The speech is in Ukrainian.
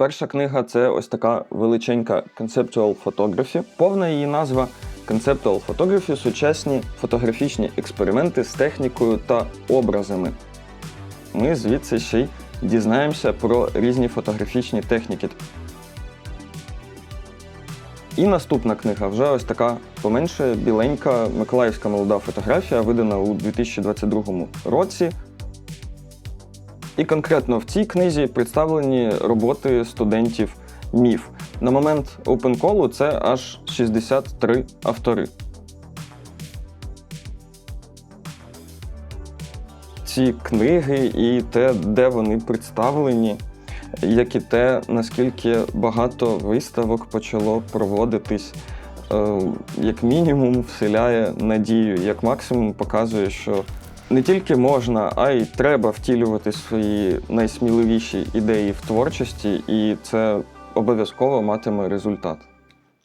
Перша книга це ось така величенька Conceptual Photography. Повна її назва Conceptual Photography сучасні фотографічні експерименти з технікою та образами. Ми звідси ще й дізнаємося про різні фотографічні техніки. І наступна книга вже ось така поменше біленька Миколаївська молода фотографія, видана у 2022 році. І конкретно в цій книзі представлені роботи студентів МІФ. На момент опенколу це аж 63 автори. Ці книги і те, де вони представлені, як і те, наскільки багато виставок почало проводитись, е, як мінімум вселяє надію, як максимум показує, що не тільки можна, а й треба втілювати свої найсміливіші ідеї в творчості, і це обов'язково матиме результат.